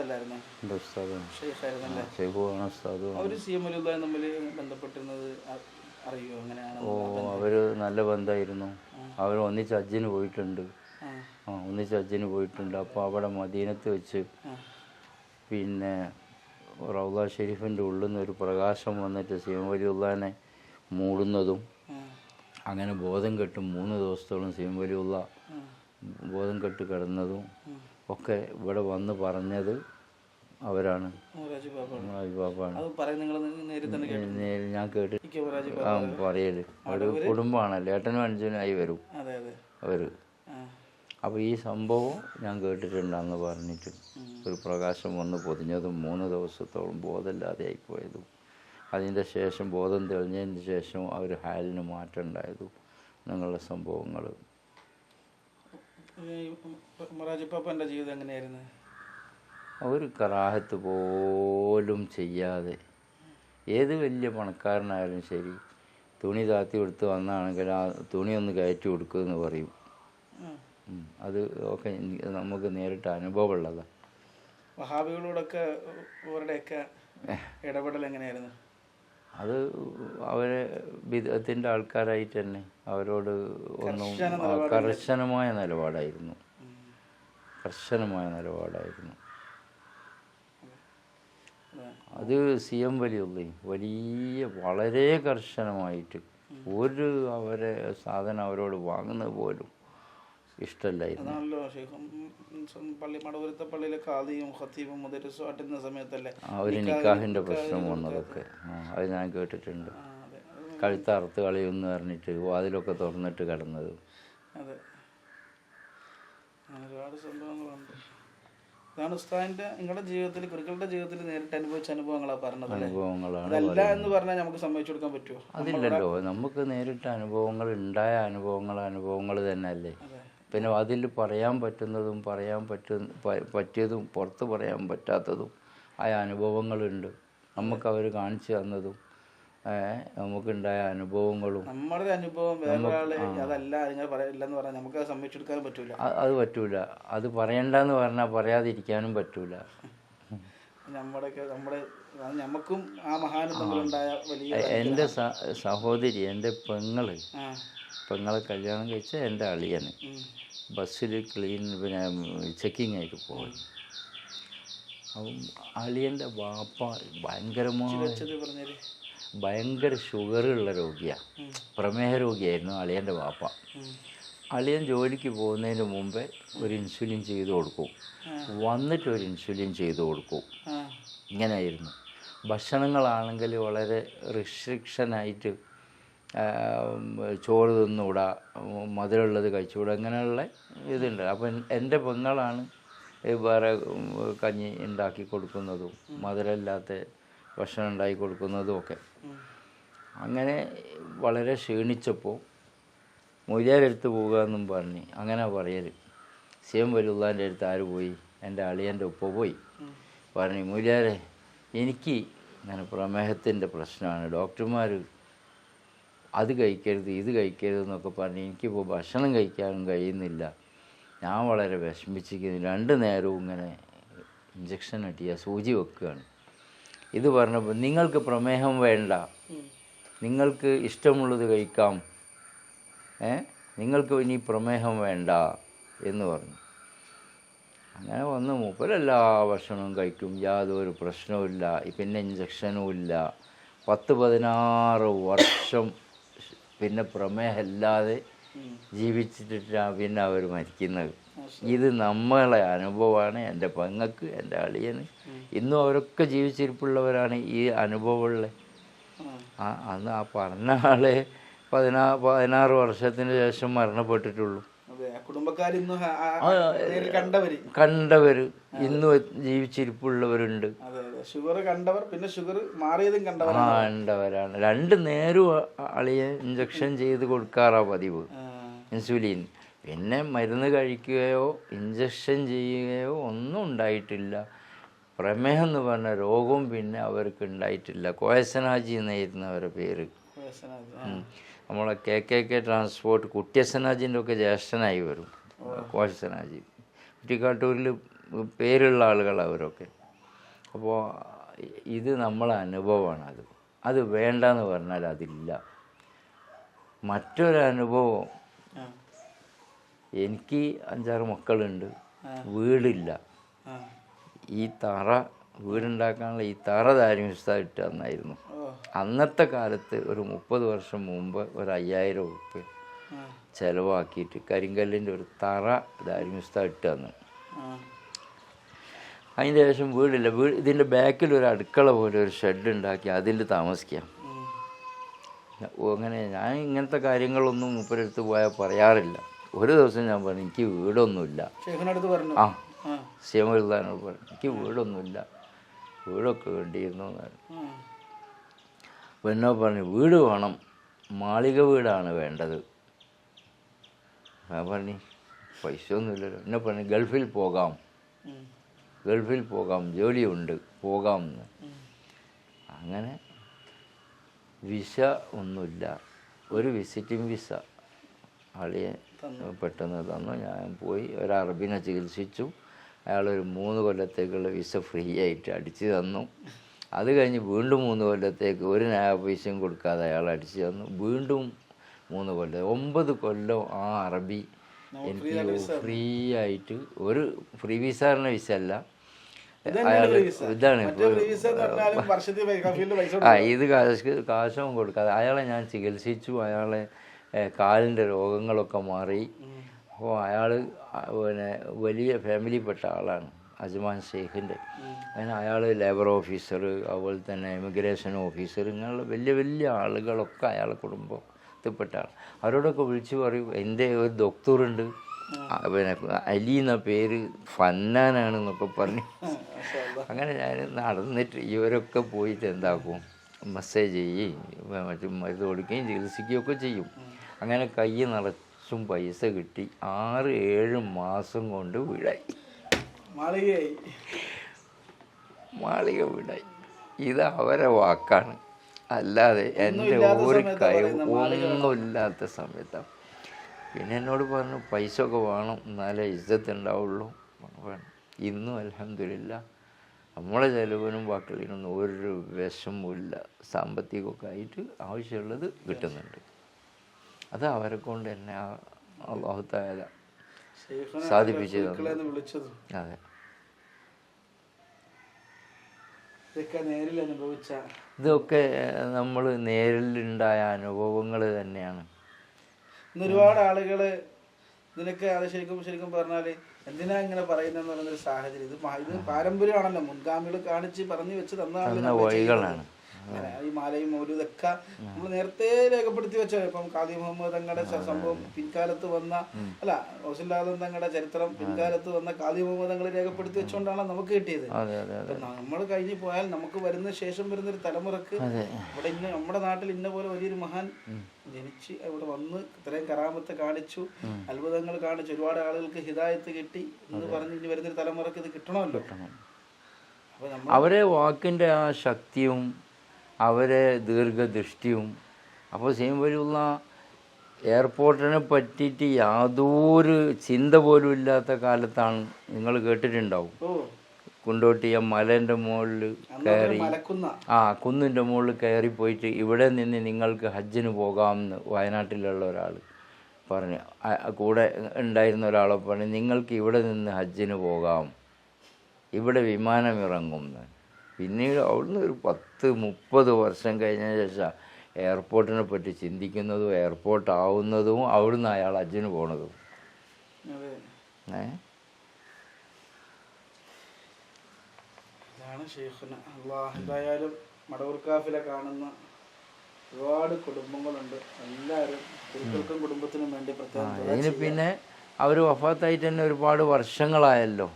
ഉസ്താദല്ലായിരുന്നു? എന്റെ ഉസ്താദാണ് ഷെയ്ഖായിരുന്നല്ലേ? ഷെയ്ഖുമാണ് ഉസ്താദും അവർ സി എം അലുദ്ദാൻ തമ്മിൽ ബന്ധപ്പെട്ടിരുന്നത് അറിയോ? അങ്ങനെയാണ് ഓ അവർ നല്ല ബന്ധമായിരുന്നു. അവർ ഒന്നിച്ച് അജ്ജിന് പോയിട്ടുണ്ട്. ആ. ഒന്നിച്ച് അജ്ജിന് പോയിട്ടുണ്ട്. അപ്പോൾ അവിടെ മദീനത്ത് വെച്ച് പിന്നെ റൗദ ഷെരീഫിന്റെ ഉള്ളിൽ നിന്ന് ഒരു പ്രകാശം വന്നിട്ട് സീമ വലിയുള്ളാനെ മൂടുന്നതും അങ്ങനെ ബോധം കെട്ട് മൂന്ന് ദിവസത്തോളം സീമ വലിയുള്ള ബോധം കെട്ട് കിടന്നതും ഒക്കെ ഇവിടെ വന്ന് പറഞ്ഞത് അവരാണ്. ഞാൻ കേട്ട് ആ പറയൽ. ഒരു കുടുംബമാണല്ലോ. ഏട്ടനും അനുജനായി വരും. അവർ. അപ്പോൾ ഈ സംഭവം ഞാൻ കേട്ടിട്ടുണ്ട് കേട്ടിട്ടുണ്ടെന്ന് പറഞ്ഞിട്ട്. ഒരു പ്രകാശം വന്ന് പൊതിഞ്ഞതും മൂന്ന് ദിവസത്തോളം ബോധമില്ലാതെ ആയിപ്പോയതും. അതിന്റെ ശേഷം ബോധം തെളിഞ്ഞതിന് ശേഷം അവർ ഹാലിന് മാറ്റം ഉണ്ടായതും. അങ്ങനെയുള്ള സംഭവങ്ങൾ ഈ ജീവിതം എങ്ങനെയായിരുന്നു? അവർ കറാഹത്ത് പോലും ചെയ്യാതെ. ഏത് വലിയ പണക്കാരനായാലും ശരി തുണി താത്തി കൊടുത്ത് വന്നാണെങ്കിൽ ആ തുണി ഒന്ന് കയറ്റി കൊടുക്കുമെന്ന് പറയും. അത് ഒക്കെ നമുക്ക് നേരിട്ട് അനുഭവമുള്ളതാണ് വഹാബികളോടൊക്കെ അവരുടെയൊക്കെ ഇടപെടൽ എങ്ങനെയായിരുന്നു? അത് അവരെ വിധത്തിന്റെ ആൾക്കാരായിട്ട് തന്നെ അവരോട് ഒന്നും കർശനമായ നിലപാടായിരുന്നു. കർശനമായ നിലപാടായിരുന്നു. അത് സി എം വലിയുള്ളി വലിയ വളരെ കർശനമായിട്ട് ഒരു അവരെ സാധനം അവരോട് വാങ്ങുന്നത് പോലും ഇഷ്ടമല്ലായിരുന്നു പള്ളി മടവൂരത്തെ പള്ളിയിലെ ഖാദിയും ഖത്തീബും മുദരിസും ആട്ടുന്ന സമയത്തല്ലേ? നിക്കാഹിന്റെ പ്രശ്നം വന്നതൊക്കെ അത് ഞാൻ കേട്ടിട്ടുണ്ട്. കഴുത്ത് അറുത്ത് കളയുമെന്ന് പറഞ്ഞിട്ട് വാതിലൊക്കെ തുറന്നിട്ട് കിടന്നത്. അതെ. ഒരുപാട് സംഭവങ്ങളുണ്ട്. ഉസ്താദിന്റെ നിങ്ങളുടെ ജീവിതത്തിൽ കുറുക്കളുടെ ജീവിതത്തിൽ നേരിട്ട് അനുഭവിച്ച അനുഭവങ്ങളാണ് പറഞ്ഞത് അനുഭവങ്ങളാണ് എന്ന് പറഞ്ഞാൽ നമുക്ക് കൊടുക്കാൻ പറ്റുമോ? അതില്ലല്ലോ. നമുക്ക് നേരിട്ട് അനുഭവങ്ങൾ ഉണ്ടായ അനുഭവങ്ങൾ അനുഭവങ്ങൾ തന്നെയല്ലേ? അതെ. പിന്നെ അതിൽ പറയാൻ പറ്റുന്നതും പറയാൻ പറ്റുന്ന പറ്റിയതും പുറത്ത് പറയാൻ പറ്റാത്തതും ആയ അനുഭവങ്ങളുണ്ട്. നമുക്ക് അവർ കാണിച്ചു തന്നതും നമുക്കുണ്ടായ അനുഭവങ്ങളും. നമ്മുടെ അനുഭവം അതല്ല നിങ്ങൾ പറയില്ലെന്ന് പറഞ്ഞാൽ നമുക്ക് കൊടുക്കാനും പറ്റൂല. അത് പറ്റൂല. അത് പറയണ്ടെന്ന് പറഞ്ഞാൽ പറയാതിരിക്കാനും പറ്റൂല. നമ്മുടെയൊക്കെ നമ്മുടെ നമുക്കും ആ വലിയ എന്റെ സഹോദരി എന്റെ പെങ്ങൾ പെങ്ങളെ കല്യാണം കഴിച്ച എന്റെ അളിയന്. ബസ്സിൽ ക്ലീൻ പിന്നെ ചെക്കിംഗ് ആയിട്ട് പോയി അപ്പം അളിയന്റെ വാപ്പ ഭയങ്കരമായ ഭയങ്കര ഷുഗറുള്ള രോഗിയാണ്. പ്രമേഹ രോഗിയായിരുന്നു അളിയന്റെ വാപ്പ. അളിയൻ ജോലിക്ക് പോകുന്നതിന് മുമ്പേ ഒരു ഇൻസുലിൻ ചെയ്ത് കൊടുക്കും. വന്നിട്ട് ഒരു ഇൻസുലിൻ ചെയ്ത് കൊടുക്കും. ഇങ്ങനെയായിരുന്നു. ഭക്ഷണങ്ങളാണെങ്കിൽ വളരെ റിസ്ട്രിക്ഷനായിട്ട് ചോറ് തിന്നുകൂടാ മധുരമുള്ളത് കഴിച്ചുകൂടാ അങ്ങനെയുള്ള ഇതുണ്ട്. അപ്പം എന്റെ പെങ്ങളാണ് വേറെ കഞ്ഞി ഉണ്ടാക്കി കൊടുക്കുന്നതും മധുരമില്ലാത്ത ഭക്ഷണം ഉണ്ടാക്കി കൊടുക്കുന്നതും ഒക്കെ. അങ്ങനെ വളരെ ക്ഷീണിച്ചപ്പോൾ മൊയ്യാരെടുത്ത് പോവുക എന്നും പറഞ്ഞ് അങ്ങനെ പറയൽ സി എം വലുള്ളാന്റെ അടുത്ത് ആര് പോയി? എന്റെ അളിയന്റെ ഉപ്പ പോയി. പറഞ്ഞു മൂല്യാരെ എനിക്ക് ഇങ്ങനെ പ്രമേഹത്തിന്റെ പ്രശ്നമാണ്. ഡോക്ടർമാർ അത് കഴിക്കരുത് ഇത് കഴിക്കരുത് എന്നൊക്കെ പറഞ്ഞ് എനിക്കിപ്പോൾ ഭക്ഷണം കഴിക്കാനും കഴിയുന്നില്ല. ഞാൻ വളരെ വിഷമിച്ചിരിക്കുന്നു. രണ്ട് നേരവും ഇങ്ങനെ ഇഞ്ചക്ഷൻ അടിക്കുക സൂചി വെക്കുകയാണ്. ഇത് പറഞ്ഞപ്പോൾ നിങ്ങൾക്ക് പ്രമേഹം വേണ്ട. നിങ്ങൾക്ക് ഇഷ്ടമുള്ളത് കഴിക്കാം. ഏ? നിങ്ങൾക്ക് ഇനി പ്രമേഹം വേണ്ട എന്ന് പറഞ്ഞു. അങ്ങനെ വന്ന് മൂപ്പരെല്ലാ ഭക്ഷണവും കഴിക്കും. യാതൊരു പ്രശ്നവുമില്ല. പിന്നെ ഇഞ്ചക്ഷനും ഇല്ല. പത്ത് പതിനാറ് വർഷം പിന്നെ പ്രമേഹമില്ലാതെ ജീവിച്ചിട്ടിട്ടാണ് പിന്നെ അവർ മരിക്കുന്നത്. ഇത് നമ്മളെ അനുഭവമാണ് എന്റെ പങ്ങക്ക് എന്റെ അളിയന്. ഇന്നും അവരൊക്കെ ജീവിച്ചിരിപ്പുള്ളവരാണ് ഈ അനുഭവമുള്ള. ആ. അന്ന് ആ പറഞ്ഞ ആളെ പതിനാ പതിനാറ് വർഷത്തിന് ശേഷം മരണപ്പെട്ടിട്ടുള്ളൂ. കണ്ടവര്. ഇന്നും ജീവിച്ചിരിപ്പുള്ളവരുണ്ട്. ഷുഗർ കണ്ടവർ പിന്നെ ഷുഗർ മാറിയതും ആ കണ്ടവരാണ്. ഉണ്ടവരാണ് രണ്ട് നേരം അളിയെ ഇഞ്ചക്ഷൻ ചെയ്ത് കൊടുക്കാറാ പതിവ്. ഇൻസുലിൻ. പിന്നെ മരുന്ന് കഴിക്കുകയോ ഇഞ്ചക്ഷൻ ചെയ്യുകയോ ഒന്നും ഉണ്ടായിട്ടില്ല. പ്രമേഹം എന്ന് പറഞ്ഞ രോഗവും പിന്നെ അവർക്ക് ഉണ്ടായിട്ടില്ല. കോയസനാജി എന്നായിരുന്നു അവരുടെ പേര്. വയസ്സനായത്. ആ. ഉം. നമ്മളെ കെ കെ കെ ട്രാൻസ്പോർട്ട് കുട്ടിയസനാജിന്റെ ഒക്കെ ജ്യേഷ്ഠനായി വരും. കോശനാജി കുറ്റിക്കാട്ടൂരിൽ പേരുള്ള ആളുകളാണ് അവരൊക്കെ. അപ്പോൾ ഇത് നമ്മളെ അനുഭവമാണ് അത് അത് വേണ്ടെന്ന് പറഞ്ഞാൽ അതില്ല. മറ്റൊരനുഭവം എനിക്ക് അഞ്ചാറ് മക്കളുണ്ട്. വീടില്ല. ഈ തറ വീടുണ്ടാക്കാനുള്ള ഈ തറ ധാരിമിസ്ത ഇട്ട് തന്നായിരുന്നു. അന്നത്തെ കാലത്ത് ഒരു മുപ്പത് വർഷം മുമ്പ് ഒരു അയ്യായിരം ഉറുപ്പ് ചിലവാക്കിയിട്ട് കരിങ്കല്ലിന്റെ ഒരു തറ ധാരിമിസ്ത ഇട്ട് തന്നു. അതിന്റെ ശേഷം വീടില്ല. വീട് ഇതിന്റെ ബാക്കിൽ ഒരു അടുക്കള പോലെ ഒരു ഷെഡ് ഉണ്ടാക്കി അതിൽ താമസിക്കാം. അങ്ങനെ ഞാൻ ഇങ്ങനത്തെ കാര്യങ്ങളൊന്നും മൂപ്പരെടുത്ത് പോയാൽ പറയാറില്ല. ഒരു ദിവസം ഞാൻ പറഞ്ഞു എനിക്ക് വീടൊന്നുമില്ല. ആ. ശ്യാമരുദാനോട് പറഞ്ഞു എനിക്ക് വീടൊന്നുമില്ല. വീടൊക്കെ വേണ്ടിയിരുന്നു എന്ന് പറഞ്ഞു. ആ. എന്നോ പറഞ്ഞു വീട് വേണം. മാളിക വീടാണ് വേണ്ടത്. ഞാൻ പറഞ്ഞു പൈസ ഒന്നുമില്ലല്ലോ. എന്നെ പറഞ്ഞു ഗൾഫിൽ പോകാം. ഗൾഫിൽ പോകാം ജോലിയുണ്ട് പോകാം എന്ന് അങ്ങനെ വിസ ഒന്നുമില്ല. ഒരു വിസിറ്റിംഗ് വിസ. ആളിയെ പെട്ടെന്ന് തന്നു. ഞാൻ പോയി. ഒരു അറബിനെ ചികിത്സിച്ചു. അയാളൊരു മൂന്ന് കൊല്ലത്തേക്കുള്ള വിസ ഫ്രീ ആയിട്ട് അടിച്ചു തന്നു. അത് കഴിഞ്ഞ് വീണ്ടും മൂന്ന് കൊല്ലത്തേക്ക് ഒരു ന്യായ പൈസയും കൊടുക്കാതെ അയാൾ അടിച്ചു തന്നു. വീണ്ടും മൂന്ന് കൊല്ലം ഒമ്പത് കൊല്ലം ആ അറബി എനിക്ക് ഫ്രീ ആയിട്ട് ഒരു ഫ്രീ വിസാറിന് വിസ അല്ല. ഇതാണ്. ആ ഇത് കാശ് കാശും കൊടുക്കാതെ അയാളെ ഞാൻ ചികിത്സിച്ചു. അയാളെ കാലിന്റെ രോഗങ്ങളൊക്കെ മാറി. അപ്പോൾ അയാൾ പിന്നെ വലിയ ഫാമിലിപ്പെട്ട ആളാണ് അജ്മാൻ ഷെയ്ഖിന്റെ അതിന് അയാൾ ലേബർ ഓഫീസർ അതുപോലെ തന്നെ ഇമിഗ്രേഷൻ ഓഫീസർ ഇങ്ങനെയുള്ള വലിയ വലിയ ആളുകളൊക്കെ അയാളെ ആൾ അവരോടൊക്കെ വിളിച്ചു പറയും എന്റെ ഒരു ഡോക്ടറുണ്ട്. പിന്നെ അലി എന്ന പേര് ഫന്നാനാണ് എന്നൊക്കെ പറഞ്ഞു അങ്ങനെ ഞാൻ നടന്നിട്ട് ഇവരൊക്കെ പോയിട്ട് എന്താക്കും മസ്സേജ് ചെയ്യുകയും മറ്റു മരുന്ന് കൊടുക്കുകയും ചികിത്സിക്കുകയും ഒക്കെ ചെയ്യും അങ്ങനെ കൈ നിറച്ചും പൈസ കിട്ടി. ആറ് ഏഴ് മാസം കൊണ്ട് വീടായി. മാളികയായി. മാളിക വീടായി. ഇത് അവരെ വാക്കാണ്. അല്ലാതെ എന്റെ ഒരു കഴിവ് ഒന്നുമില്ലാത്ത സമയത്താണ് പിന്നെ എന്നോട് പറഞ്ഞു പൈസ ഒക്കെ വേണം എന്നാലേ ഇജ്ജത്ത് ഉണ്ടാവുള്ളൂ വേണം. ഇന്നും അലഹമില്ല നമ്മളെ ചിലവിനും ബാക്കിയുള്ളതിനൊന്നും ഒരു വിഷമില്ല സാമ്പത്തികമൊക്കെ ആയിട്ട് ആവശ്യമുള്ളത് കിട്ടുന്നുണ്ട്. അത് അവരെ കൊണ്ട് തന്നെ അള്ളാഹുത്തായ ഷെയ്ഖിനെ സാധിപ്പിച്ചു തന്നു. മക്കളെന്ന് വിളിച്ചത്. അതെ. ഇതൊക്കെ നമ്മൾ നേരിലുണ്ടായ അനുഭവങ്ങൾ തന്നെയാണ്. ഇന്ന് ഒരുപാട് ആളുകൾ ഇതിനൊക്കെ അത് ശരിക്കും ശരിക്കും പറഞ്ഞാൽ എന്തിനാ ഇങ്ങനെ പറയുന്നൊരു സാഹചര്യം. ഇത് പാരമ്പര്യമാണല്ലോ. മുൻഗാമികൾ കാണിച്ച് പറഞ്ഞു വെച്ച് തന്ന വഴികളാണ്. ഈ മാലയും മൗലൂദൊക്കെ നമ്മൾ നേരത്തെ രേഖപ്പെടുത്തി വെച്ച ഇപ്പം കാദി മുഹമ്മദ് തങ്ങളുടെ സംഭവം പിൻകാലത്ത് വന്ന അല്ല ഹൗസില്ലാദം തങ്ങളുടെ ചരിത്രം പിൻകാലത്ത് വന്ന കാദി മുഹമ്മദ് തങ്ങൾ രേഖപ്പെടുത്തി വെച്ചുകൊണ്ടാണ് നമുക്ക് കിട്ടിയത്. നമ്മൾ കഴിഞ്ഞു പോയാൽ നമുക്ക് വരുന്ന ശേഷം വരുന്ന ഒരു തലമുറയ്ക്ക് ഇവിടെ ഇന്ന നമ്മുടെ നാട്ടിൽ ഇന്ന പോലെ വലിയൊരു മഹാൻ ജനിച്ച് ഇവിടെ വന്ന് ഇത്രയും കറാമത്ത് കാണിച്ചു അത്ഭുതങ്ങൾ കാണിച്ചു ഒരുപാട് ആളുകൾക്ക് ഹിതായത്ത് കിട്ടി എന്ന് പറഞ്ഞ് ഇനി വരുന്നൊരു തലമുറയ്ക്ക് ഇത് കിട്ടണമല്ലോ. അപ്പൊ അവരെ വാക്കിന്റെ ആ ശക്തിയും അവരെ ദീർഘദൃഷ്ടിയും അപ്പോൾ സീംവലിയുള്ള എയർപോർട്ടിനെ പറ്റിയിട്ട് യാതൊരു ചിന്ത പോലും ഇല്ലാത്ത കാലത്താണ് നിങ്ങൾ കേട്ടിട്ടുണ്ടാവും. കുണ്ടോട്ടിയ മലേന്റെ മുകളിൽ കയറി ആ കുന്നിന്റെ മുകളിൽ കയറി പോയിട്ട് ഇവിടെ നിന്ന് നിങ്ങൾക്ക് ഹജ്ജിന് പോകാമെന്ന് വയനാട്ടിലുള്ള ഒരാൾ പറഞ്ഞു. കൂടെ ഉണ്ടായിരുന്ന ഒരാളെ പറഞ്ഞു നിങ്ങൾക്ക് ഇവിടെ നിന്ന് ഹജ്ജിന് പോകാം. ഇവിടെ വിമാനം ഇറങ്ങും എന്ന്. പിന്നീട് അവിടുന്ന് ഒരു പത്ത് മുപ്പത് വർഷം കഴിഞ്ഞ ശേഷം എയർപോർട്ടിനെ പറ്റി ചിന്തിക്കുന്നതും എയർപോർട്ട് ആവുന്നതും അവിടുന്ന് അയാൾ അജിന് പോണതും. ഏ? ഇതാണ് ഷെയ്ഖുന അള്ളാഹ് എന്തായാലും മടവൂർക്കാഫിലെ കാണുന്ന ഒരുപാട് കുടുംബങ്ങളുണ്ട്. എല്ലാവരും കുരുക്കൾക്കും കുടുംബത്തിനും വേണ്ടി പ്രത്യേകം അതിന് പിന്നെ അവർ വഫാത്തായിട്ട് തന്നെ ഒരുപാട് വർഷങ്ങളായല്ലോ.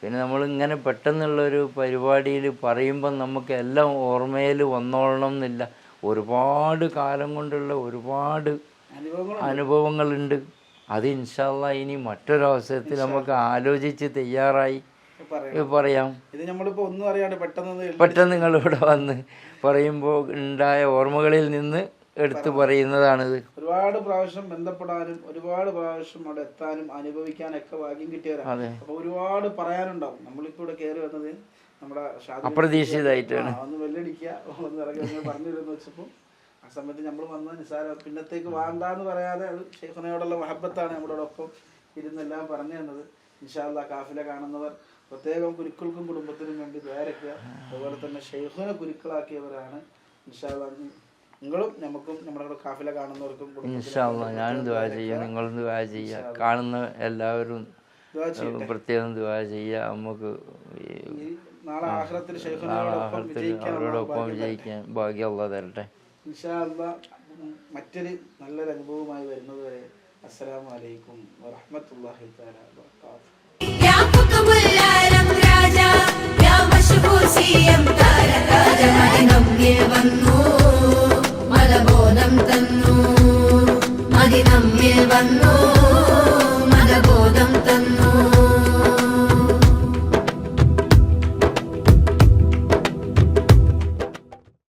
പിന്നെ നമ്മൾ ഇങ്ങനെ പെട്ടെന്നുള്ളൊരു പരിപാടിയിൽ പറയുമ്പം നമുക്ക് എല്ലാം ഓർമ്മയിൽ വന്നോളണം എന്നില്ല. ഒരുപാട് കാലം കൊണ്ടുള്ള ഒരുപാട് അനുഭവങ്ങളുണ്ട്. അത് ഇൻഷാല്ല ഇനി മറ്റൊരവസരത്തിൽ നമുക്ക് ആലോചിച്ച് തയ്യാറായി പറയാം. ഇത് നമ്മളിപ്പോൾ ഒന്നും അറിയാണ്ട് പെട്ടെന്ന് പെട്ടെന്ന് നിങ്ങൾ ഇവിടെ വന്ന് പറയുമ്പോൾ ഉണ്ടായ ഓർമ്മകളിൽ നിന്ന് എടുത്തു പറയുന്നതാണിത്. ഒരുപാട് പ്രാവശ്യം ബന്ധപ്പെടാനും ഒരുപാട് പ്രാവശ്യം അവിടെ എത്താനും അനുഭവിക്കാനൊക്കെ ഭാഗ്യം കിട്ടിയവരാണ് അപ്പൊ ഒരുപാട് പറയാനുണ്ടാവും. നമ്മളിപ്പോ ഇവിടെ കയറി വന്നത് നമ്മുടെ അപ്രതീക്ഷിതമായിട്ടാണ്. ഒന്ന് വെല്ലടിക്കുക. ഒന്ന് ഇറങ്ങി പറഞ്ഞിരുന്നു വെച്ചപ്പോ ആ സമയത്ത് നമ്മൾ വന്ന നിസാര പിന്നത്തേക്ക് വാണ്ടാന്ന് പറയാതെ അത് ഷെയ്ഖുനയോടുള്ള മഹബത്താണ് നമ്മളോടൊപ്പം ഇരുന്നെല്ലാം പറഞ്ഞു തന്നത് ഇൻഷാല്ല കാഫില കാണുന്നവർ പ്രത്യേകം കുരുക്കൾക്കും കുടുംബത്തിനും വേണ്ടി ദ്വാരക്കുക അതുപോലെ തന്നെ ഷെയ്ഖുനെ കുരുക്കളാക്കിയവരാണ്. ഇൻഷാല്ല നിങ്ങളും നമുക്കും നമ്മുടെ കാഫില കാണുന്നവർക്കും ഇൻഷാല്ല ഞാനും ദുവാ ചെയ്യാം നിങ്ങളും ദുവാ ചെയ്യുക കാണുന്ന എല്ലാവരും. പ്രത്യേകം ദുവാ ചെയ്യുക നമുക്ക് അവരോടൊപ്പം. വിജയിക്കാൻ ഭാഗ്യമുള്ള തരട്ടെ. മറ്റൊരു നല്ലൊരു അനുഭവമായി വരുന്നത് വരെ അസ്സലാമു അലൈക്കും വറഹ്മത്തുള്ളാഹി തആല